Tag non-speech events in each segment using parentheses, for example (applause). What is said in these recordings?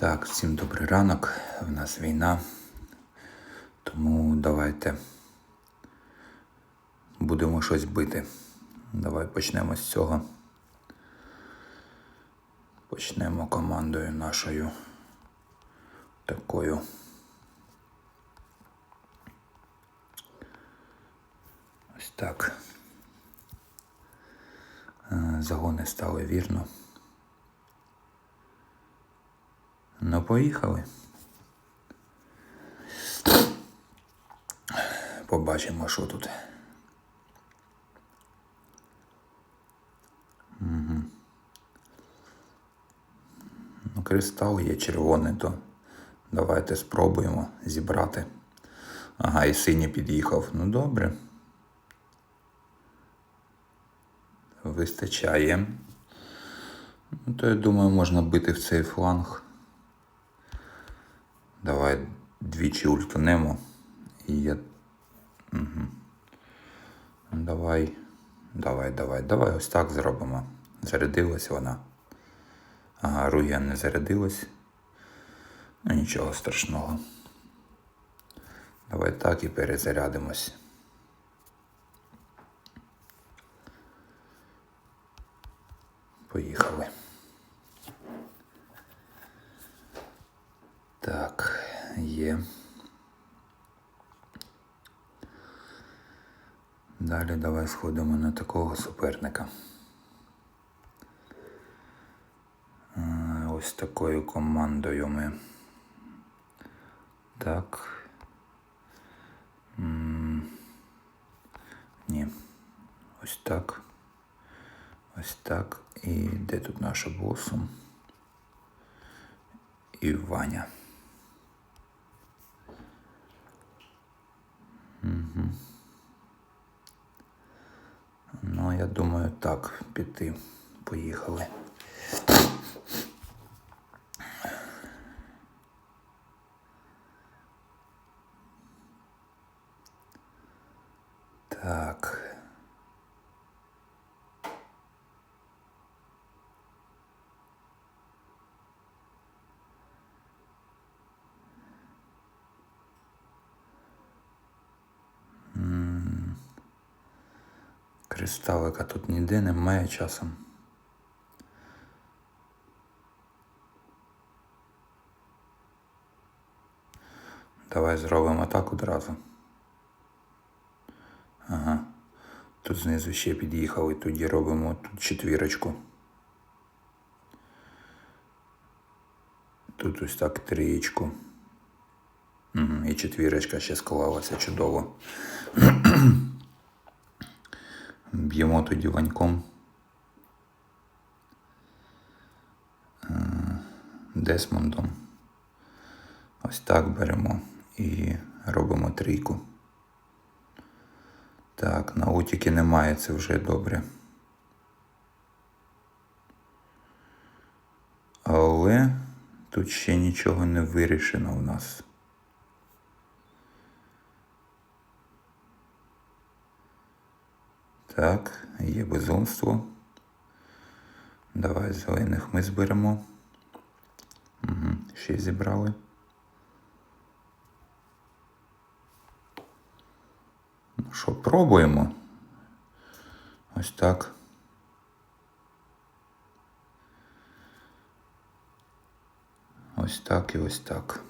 Так, всім добрий ранок. В нас війна. Тому давайте будемо щось бити. Давай почнемо з цього. Почнемо командою нашою такою. Ось так. Е, Загони стали вірно. Ну, поїхали. Побачимо, що тут. Угу. Ну, кристал є червоний, то давайте спробуємо зібрати. Ага, і синій під'їхав. Ну добре. Вистачає. Ну, то я думаю, можна бити в цей фланг. Давай двічі ультанемо. І я. Угу. Давай. Давай, давай, давай ось так зробимо. Зарядилась вона. Ага, руя не зарядилась. Ну нічого страшного. Давай так і перезарядимось. Поїхали. Так, є. Далі давай сходимо на такого суперника. Е, Ось такою командою ми. Так. Ні. Ось так. Ось так. І де тут наша босу? І Ваня. Ну, я думаю, так, піти. Поїхали. Так. Кристалика тут ніде немає часом. Давай зробимо так одразу. Ага. Тут знизу ще під'їхали, тоді робимо тут четвірочку. Тут ось так трієчку. Угу. І четвірочка ще склалася чудово. (clears throat) Б'ємо тоді ваньком. Е, Десмондом. Ось так беремо і робимо трійку. Так, на утіки немає, це вже добре. Але тут ще нічого не вирішено в нас. Так, є безумство. Давай зелених ми зберемо. Угу, ще зібрали. Ну що, пробуємо. Ось так. Ось так і ось так.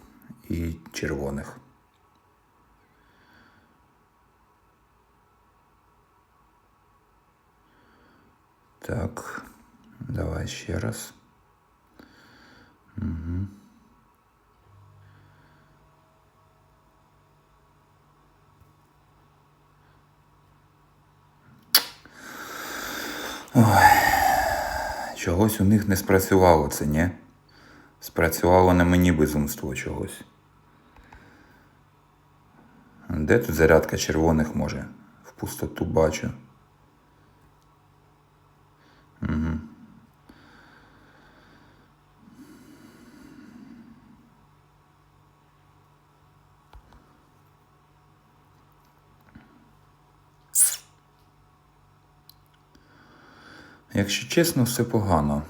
І червоних. Так, давай ще раз. Угу. Ой. Чогось у них не спрацювало це, ні? Спрацювало на мені безумство чогось. Де тут зарядка червоних може? В пустоту бачу. Якщо чесно, все погано.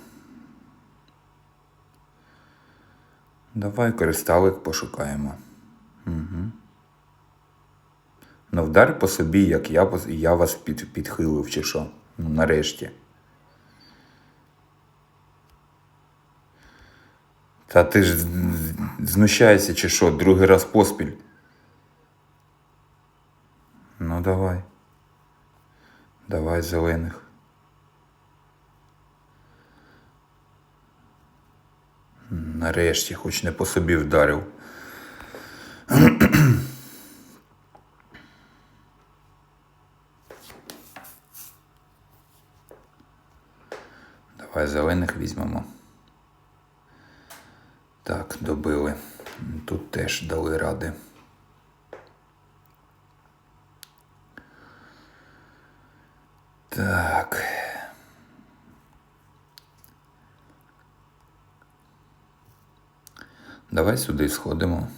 Давай кристалик пошукаємо. Угу. Ну вдар по собі, як я, я вас під, підхилив, чи що. Ну, нарешті. Та ти ж знущаєшся, чи що, другий раз поспіль. Ну давай. Давай зелених. Нарешті, хоч не по собі вдарив. Давай зелених візьмемо. Так, добили. Тут теж дали ради. Так. Давай сюди сходимо.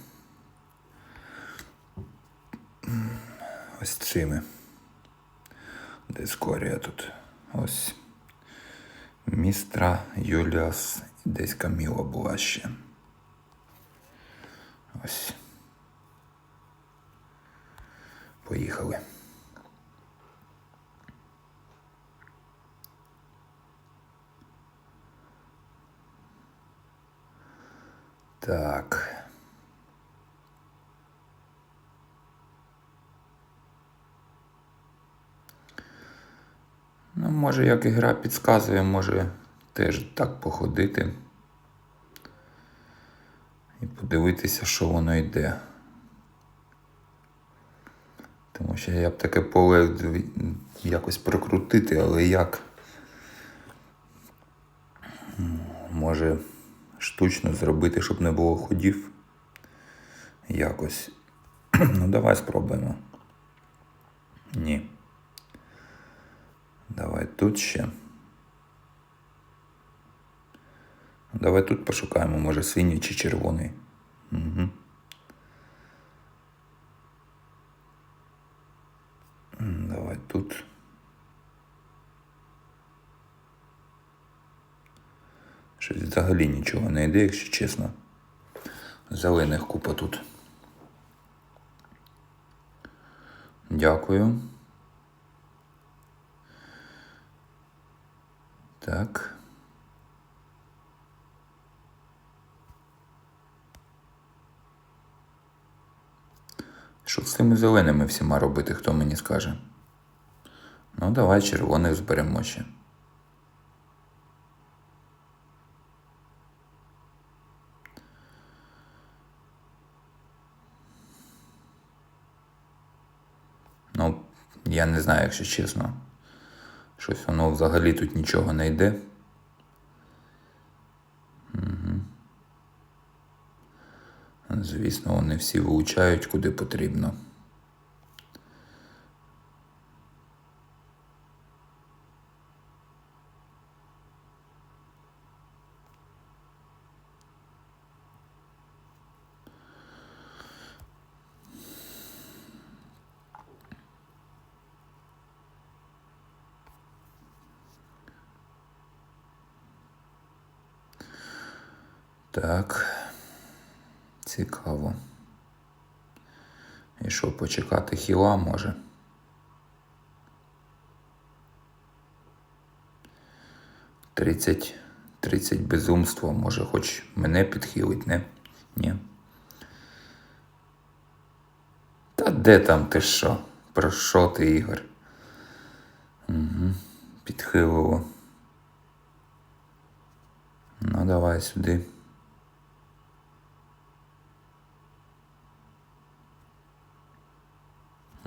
Ось цими. Дискорія тут. Ось. Містра Юліас. Десь Каміла була ще. Ось. Поїхали. Так. Ну, може, як ігра підказує, може теж так походити і подивитися, що воно йде. Тому що я б таке поле якось прокрутити, але як? Може штучно зробити, щоб не було ходів. Якось. (clears throat) Ну, давай спробуємо. Ні. Давай тут ще. Давай тут пошукаємо, може синій чи червоний. Угу. Давай тут. Щось взагалі нічого не йде, якщо чесно. Зелених купа тут. Дякую. Так. Що з цими зеленими всіма робити, хто мені скаже? Ну, давай червоних зберемо ще. Ну, я не знаю, якщо чесно. Щось воно взагалі тут нічого не йде. Угу. Звісно, вони всі вилучають куди потрібно. Так. Цікаво. І що, почекати хіла може? Тридцять. Тридцять безумство, може, хоч мене підхилить, не? Ні. Та де там ти що? Про що ти, Ігор? Угу. Підхилило. Ну, давай сюди.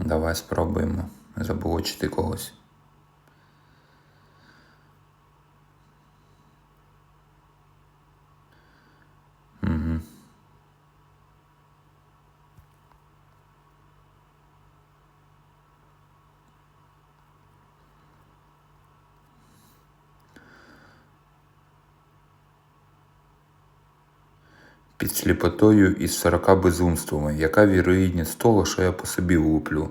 Давай спробуємо заблочити когось. Під сліпотою із сорока безумствами, яка вірогідність того, що я по собі влуплю.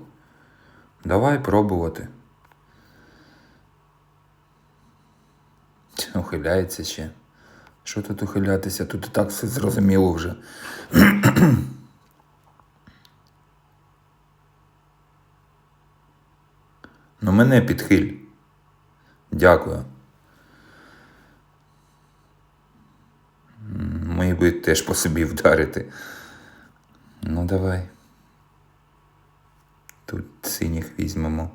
Давай пробувати. Ухиляється ще. Що тут ухилятися? Тут і так все зрозуміло вже. (clears throat) Ну мене підхиль. Дякую. Мої теж по собі вдарити. Ну давай. Тут синіх візьмемо.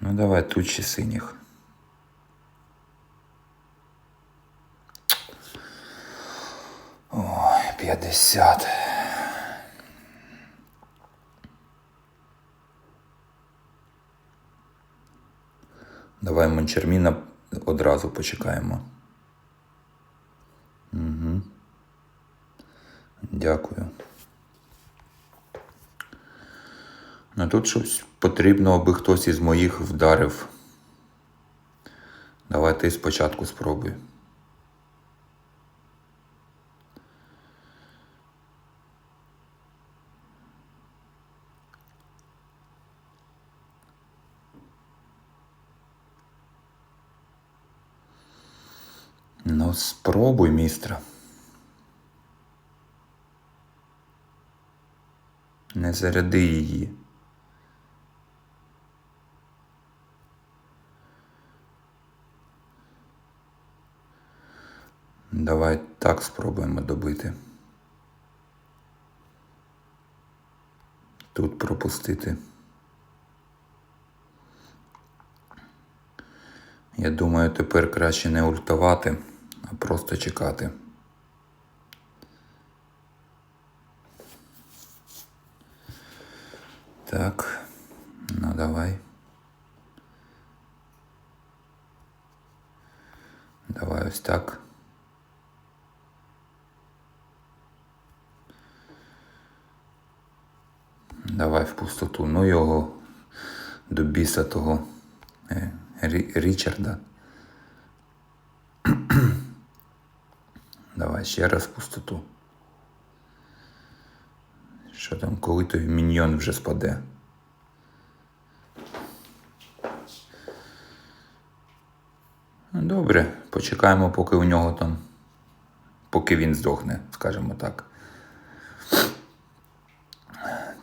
Ну давай тут ще синіх. Ой, 50. Давай Мончерміна одразу почекаємо. Угу. Дякую. Ну тут щось потрібно, аби хтось із моїх вдарив. Давай ти спочатку спробуй. Спробуй, містра. Не заряди її. Давай так спробуємо добити. Тут пропустити. Я думаю, тепер краще не ультувати, просто чекати. Так, ну давай. Давай ось так. Давай в пустоту. Ну його до біса того е, Річарда. Давай ще раз пустоту. Що там, коли той міньйон вже спаде? Ну, Добре, почекаємо, поки у нього там. Поки він здохне, скажімо так.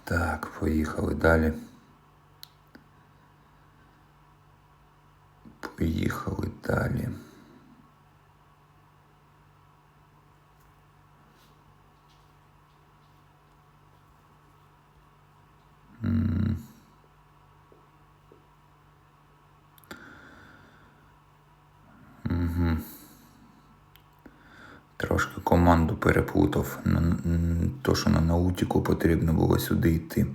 Так, поїхали далі. Поїхали далі. Мгм. Трошки команду переплутав. То, що на наутіку потрібно було сюди йти.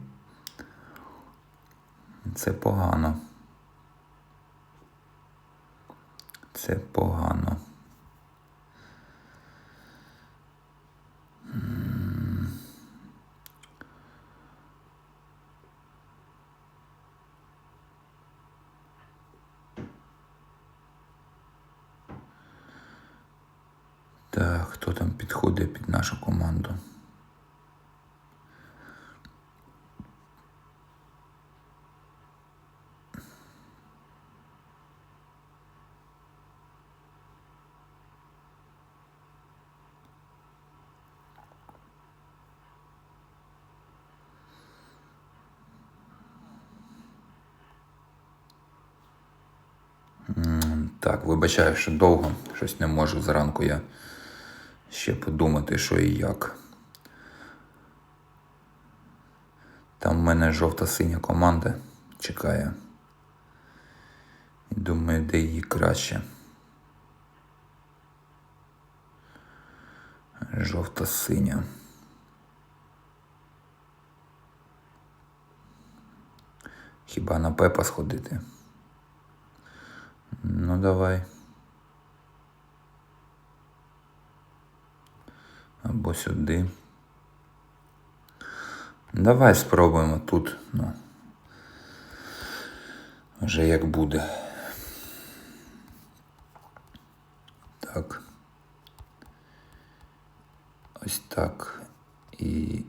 Це погано. Це погано. М. Так, хто там підходить під нашу команду? Так, вибачаю, що довго щось не можу зранку я ще подумати, що і як. Там в мене жовта-синя команда чекає. І думаю, де її краще. Жовта-синя. Хіба на Пепа сходити? Ну давай. Або сюди. Давай спробуємо тут. Ну. Вже як буде. Так. Ось так. І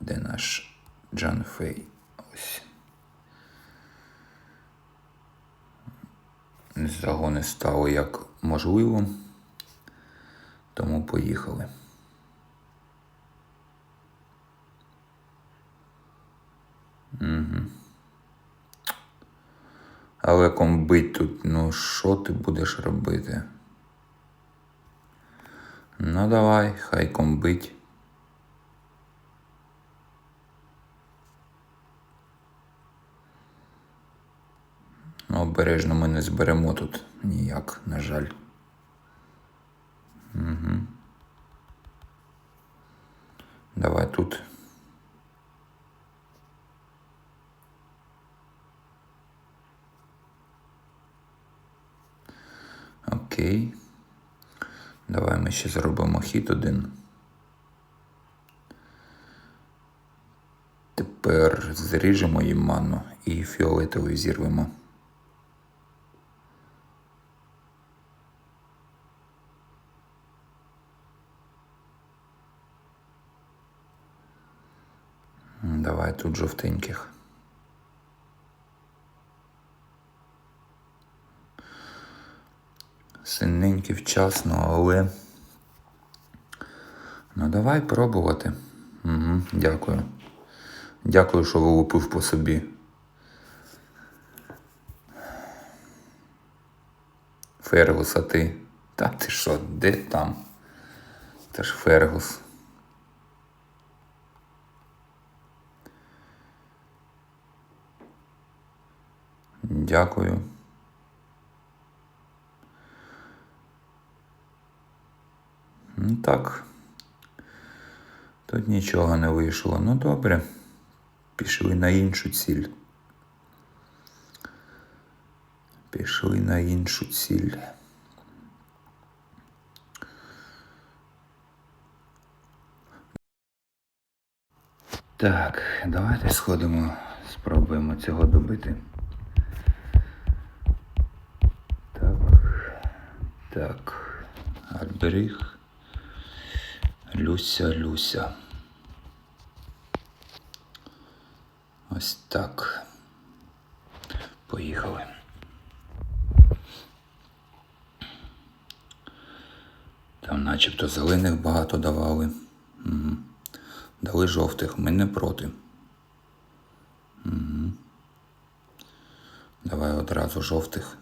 Де наш Джан Фей? Ось. Загони стали як можливо. Тому поїхали. Але комбить тут, ну що ти будеш робити? Ну давай, хай комбить. Ну, обережно ми не зберемо тут ніяк, на жаль. Угу. Давай тут. Окей. Давай ми ще зробимо хід один. Тепер зріжемо їм ману і фіолетовий зірвемо. М, Давай тут жовтеньких. Синенький вчасно, але. Ну, давай пробувати. Угу, дякую. Дякую, що вилупив по собі. Фергус, а ти. Та ти що, де там? Це ж Фергус. Дякую. Ну так. Тут нічого не вийшло. Ну добре. Пішли на іншу ціль. Пішли на іншу ціль. Так, давайте сходимо, спробуємо цього добити. Так. Так. Альберіг. Люся, Люся. Ось так. Поїхали. Там начебто зелених багато давали. Угу. Дали жовтих, ми не проти. Угу. Давай одразу жовтих.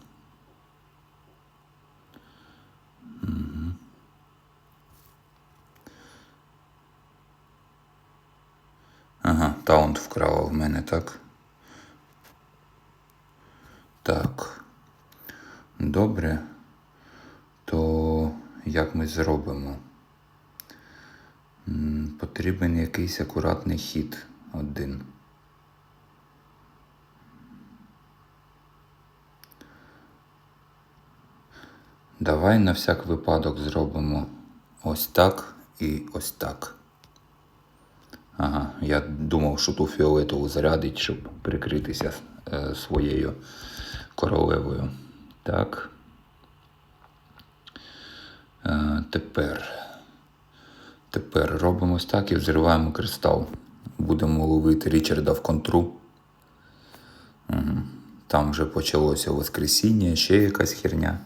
В мене, так? Так. Добре. То як ми зробимо? Потрібен якийсь акуратний хід один. Давай на всяк випадок зробимо ось так і ось так. Ага, я думав, що ту фіолетову зарядить, щоб прикритися е, своєю королевою. Так. Е, тепер. Тепер робимо ось так і взриваємо кристал. Будемо ловити Річарда в контру. Угу. Там вже почалося Воскресіння, ще якась херня.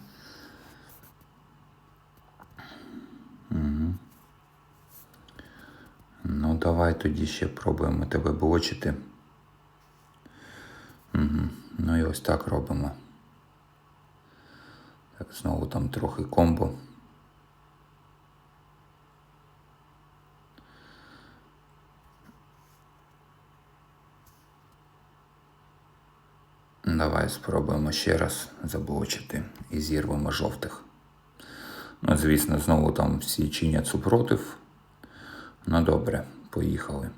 Ну, давай тоді ще пробуємо тебе блочити. Угу. Ну і ось так робимо. Так, знову там трохи комбо. Давай спробуємо ще раз заблочити і зірвемо жовтих. Ну, звісно, знову там всі чинять супротив. Ну добре, поїхали.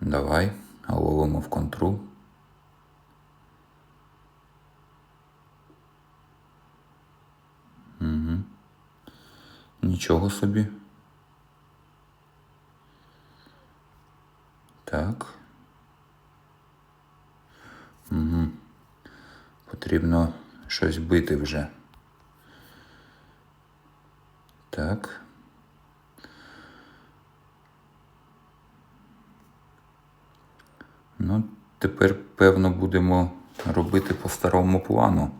Давай, ловимо в контру. Угу. Нічого собі. Так. Угу. Потрібно щось бити вже. Так. Ну, тепер, певно, будемо робити по старому плану.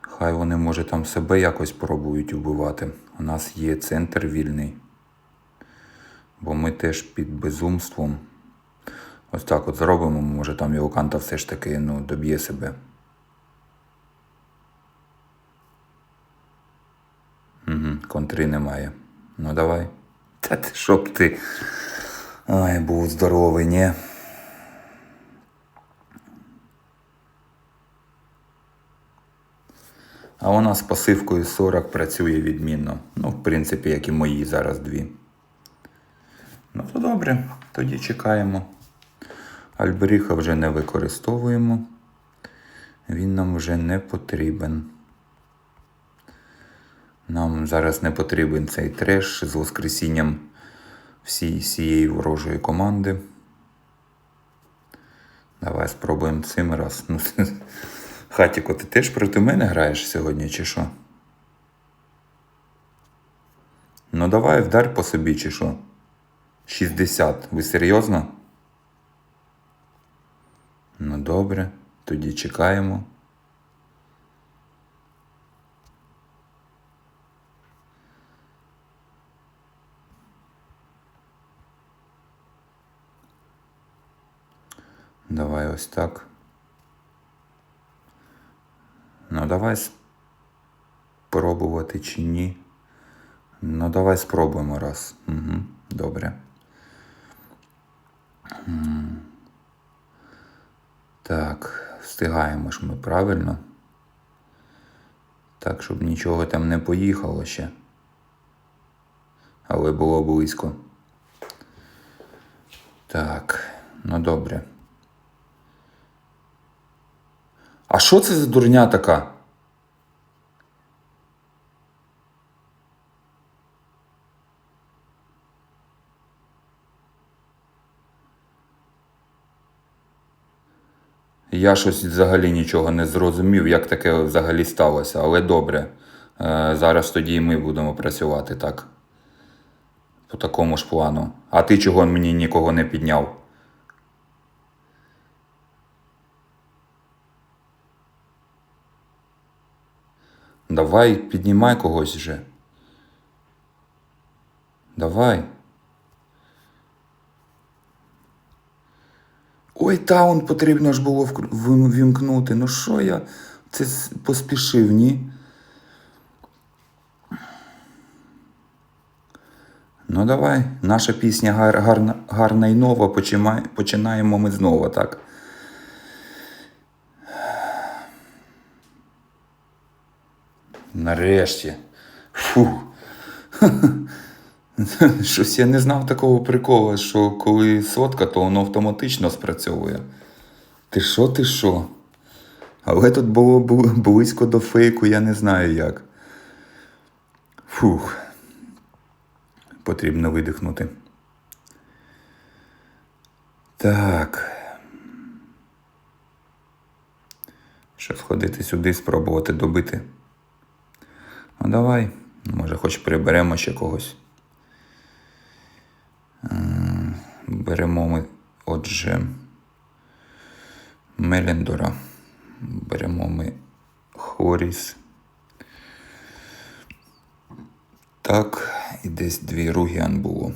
Хай вони, може, там себе якось пробують убивати. У нас є центр вільний. Бо ми теж під безумством. Ось так от зробимо, може там його канта все ж таки ну, доб'є себе. Контри немає. Ну давай. Та ти щоб ти. Ай, був здоровий, ні. А вона з пасивкою 40 працює відмінно. Ну, в принципі, як і мої зараз дві. Ну, то добре, тоді чекаємо. Альберіха вже не використовуємо. Він нам вже не потрібен. Нам зараз не потрібен цей треш з воскресінням всієї ворожої команди. Давай спробуємо цим раз. Ну, (laughs) Хатіко, ти теж проти мене граєш сьогодні, чи що? Ну давай вдарь по собі, чи що? 60. Ви серйозно? Ну добре, тоді чекаємо. Давай ось так. Ну, давай спробувати чи ні. Ну, давай спробуємо раз. Угу, добре. Так, встигаємо ж ми правильно. Так, щоб нічого там не поїхало ще. Але було близько. Так, ну добре. А що це за дурня така? Я щось взагалі нічого не зрозумів, як таке взагалі сталося, але добре. Е, Зараз тоді і ми будемо працювати так. По такому ж плану. А ти чого мені нікого не підняв? Давай піднімай когось вже. Давай. Ой, таун потрібно ж було вімкнути. Ну що я це поспішив, ні? Ну давай, наша пісня гар, гарна, гарна і нова, починаємо ми знову, так? Нарешті. Фу. (laughs) Щось я не знав такого приколу, що коли сотка, то воно автоматично спрацьовує. Ти що, ти що? Але тут було близько до фейку, я не знаю як. Фух. Потрібно видихнути. Так. Що сходити сюди, спробувати добити. Ну давай, може, хоч приберемо ще когось. Беремо ми, отже, Меліндора. Беремо ми Хоріс. Так, і десь дві Ругіан було.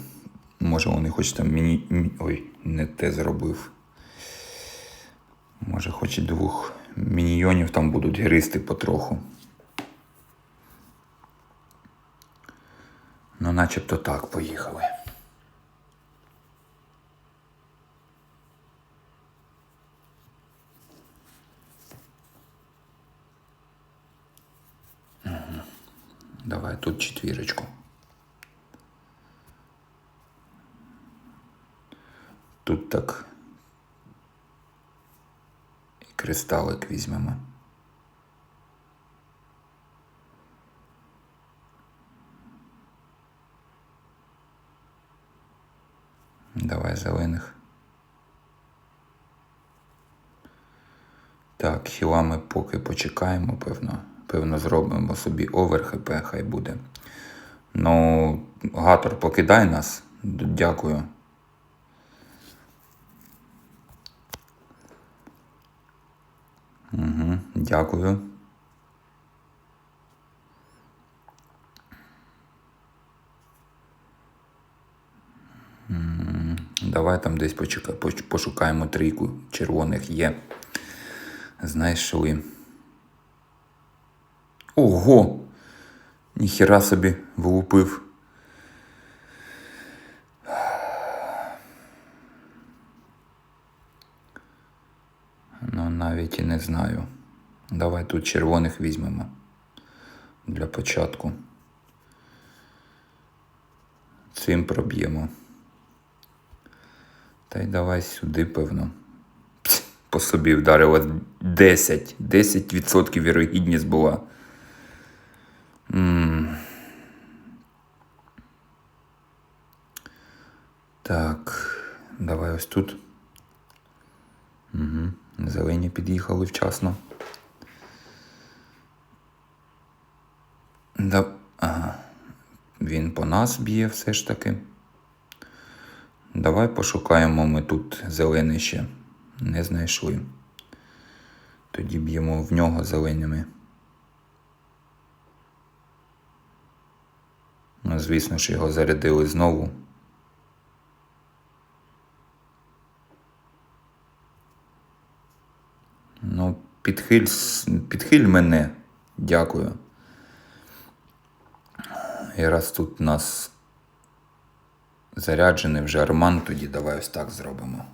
Може, вони хоч там міні. Ой, не те зробив. Може, хоч і двох міньйонів там будуть гристи потроху. Ну, начебто так, поїхали. Давай тут четвірочку. Тут так. І кристалик візьмемо. Давай зелених. Так, хіла ми поки почекаємо, певно. Певно, зробимо собі овер ХП, хай буде. Ну, гатор покидай нас. Дякую. Угу, Дякую. Давай там десь пошукаємо трійку червоних є. Знайшли. Ого! Ніхіра собі влупив. Ну, навіть і не знаю. Давай тут червоних візьмемо для початку. Цим проб'ємо. Та й давай сюди, певно. Пс, По собі вдарило 10. 10% вірогідність була. М. Так, давай ось тут. Угу. Зелені під'їхали вчасно. Да... Ага. Він по нас б'є все ж таки. Давай пошукаємо ми тут зелений. Не знайшли. Тоді б'ємо в нього зеленими. Ну, звісно ж, його зарядили знову. Ну, підхиль, підхиль мене. Дякую. І раз тут нас заряджений вже арман, тоді давай ось так зробимо.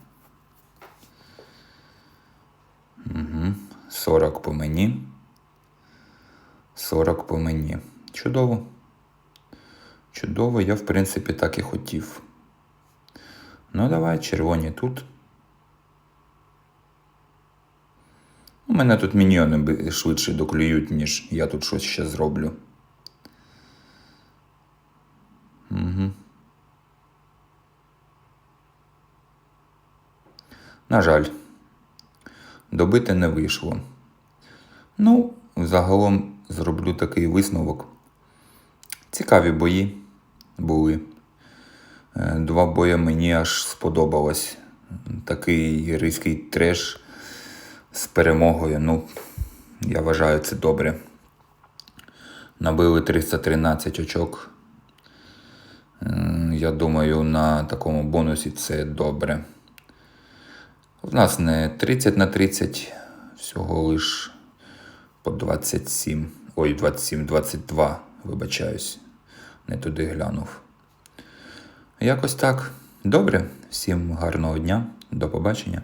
Угу. 40 по мені. 40 по мені. Чудово. Чудово, я в принципі так і хотів. Ну, давай, червоні тут. У мене тут міньйони швидше доклюють, ніж я тут щось ще зроблю. Угу. На жаль, добити не вийшло. Ну, загалом зроблю такий висновок. Цікаві бої були. Е, Два бої мені аж сподобалось. Такий ризький треш з перемогою. Ну, я вважаю це добре. Набили 313 очок. Я думаю, на такому бонусі це добре. В нас не 30 на 30, всього лиш по 27. Ой, 27, 22, вибачаюсь. Не туди глянув. Якось так. Добре. Всім гарного дня. До побачення.